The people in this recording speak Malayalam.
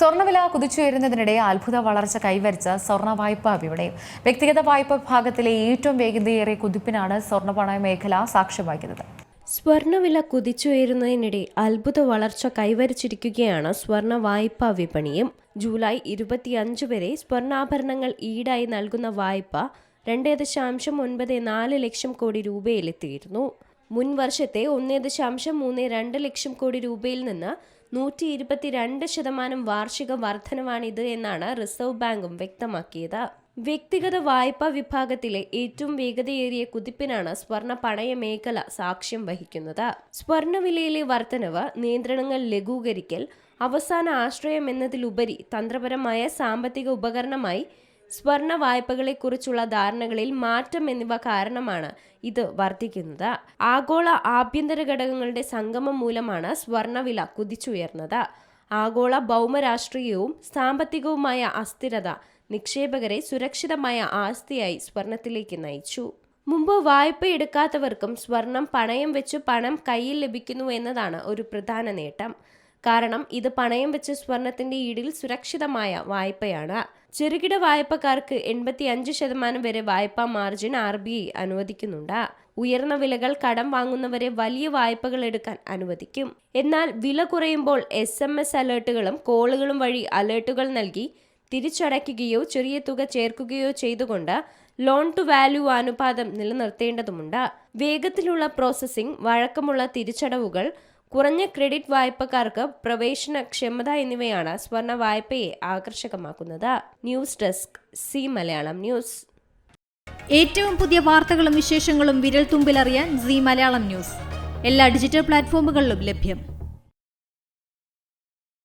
സ്വർണവില കുതിച്ചുയരുന്നതിനിടെ അത്ഭുത വളർച്ച കൈവരിച്ച സ്വർണ വായ്പാ വിപണിയും വ്യക്തിഗത വായ്പ വിഭാഗത്തിലെ ഏറ്റവും വേഗതയേറിയ കുതിപ്പിനാണ് സ്വർണ മേഖല സാക്ഷ്യമാക്കുന്നത് സ്വർണവില കുതിച്ചുയരുന്നതിനിടെ അത്ഭുത വളർച്ച കൈവരിച്ചിരിക്കുകയാണ് സ്വർണ വായ്പാ വിപണിയും. ജൂലൈ ഇരുപത്തിയഞ്ച് വരെ സ്വർണാഭരണങ്ങൾ ഈടായി നൽകുന്ന വായ്പ രണ്ട് ദശാംശം ഒൻപത് നാല് ലക്ഷം കോടി രൂപയിലെത്തിയിരുന്നു. മുൻ വർഷത്തെ ഒന്നേ ദശാംശം മൂന്ന് രണ്ട് ലക്ഷം കോടി രൂപയിൽ നിന്ന് നൂറ്റി ഇരുപത്തിരണ്ട് ശതമാനം വാർഷിക വർധനവാണിത് എന്നാണ് റിസർവ് ബാങ്കും വ്യക്തമാക്കിയത്. വ്യക്തിഗത വായ്പാ വിഭാഗത്തിലെ ഏറ്റവും വേഗതയേറിയ കുതിപ്പിനാണ് സ്വർണ പണയ മേഖല സാക്ഷ്യം വഹിക്കുന്നത്. സ്വർണവിലയിലെ വർധനവ് നിയന്ത്രണങ്ങൾ ലഘൂകരിക്കൽ അവസാന ആശ്രയം എന്നതിലുപരി തന്ത്രപരമായ സാമ്പത്തിക ഉപകരണമായി സ്വർണ വായ്പകളെക്കുറിച്ചുള്ള ധാരണകളിൽ മാറ്റം എന്നിവ കാരണമാണ് ഇത് വർദ്ധിക്കുന്നത്. ആഗോള ആഭ്യന്തര ഘടകങ്ങളുടെ സംഗമം മൂലമാണ് സ്വർണവില കുതിച്ചുയർന്നത്. ആഗോള ഭൗമരാഷ്ട്രീയവും സാമ്പത്തികവുമായ അസ്ഥിരത നിക്ഷേപകരെ സുരക്ഷിതമായ ആസ്തിയായി സ്വർണത്തിലേക്ക് നയിച്ചു. മുമ്പ് വായ്പ എടുക്കാത്തവർക്കും സ്വർണം പണയം വെച്ച് പണം കയ്യിൽ ലഭിക്കുന്നു എന്നതാണ് ഒരു പ്രധാന നേട്ടം. കാരണം ഇത് പണയം വെച്ച് സ്വർണത്തിന്റെ ഈടിൽ സുരക്ഷിതമായ വായ്പയാണ്. ചെറുകിട വായ്പക്കാർക്ക് എൺപത്തി അഞ്ച് ശതമാനം വരെ വായ്പാ മാർജിൻ ആർ ബി ഐ അനുവദിക്കുന്നുണ്ട്. ഉയർന്ന വിലകൾ കടം വാങ്ങുന്നവരെ വലിയ വായ്പകൾ എടുക്കാൻ അനുവദിക്കും. എന്നാൽ വില കുറയുമ്പോൾ എസ് എം എസ് അലേർട്ടുകളും കോളുകളും വഴി അലേർട്ടുകൾ നൽകി തിരിച്ചടയ്ക്കുകയോ ചെറിയ തുക ചേർക്കുകയോ ചെയ്തുകൊണ്ട് ലോൺ ടു വാല്യൂ അനുപാതം നിലനിർത്തേണ്ടതുണ്ട് വേഗത്തിലുള്ള പ്രോസസ്സിംഗ് വഴക്കമുള്ള തിരിച്ചടവുകൾ കുറഞ്ഞ ക്രെഡിറ്റ് വായ്പക്കാർക്ക് പ്രവേശന ക്ഷമത എന്നിവയാണ് സ്വർണ വായ്പയെ ആകർഷകമാക്കുന്നത്. News desk C Malayalam news. ഏറ്റവും പുതിയ വാർത്തകളും വിശേഷങ്ങളും വിരൽ തുമ്പിലറിയാൻ സി മലയാളം ന്യൂസ്. എല്ലാ ഡിജിറ്റൽ പ്ലാറ്റ്ഫോമുകളിലും ലഭ്യം.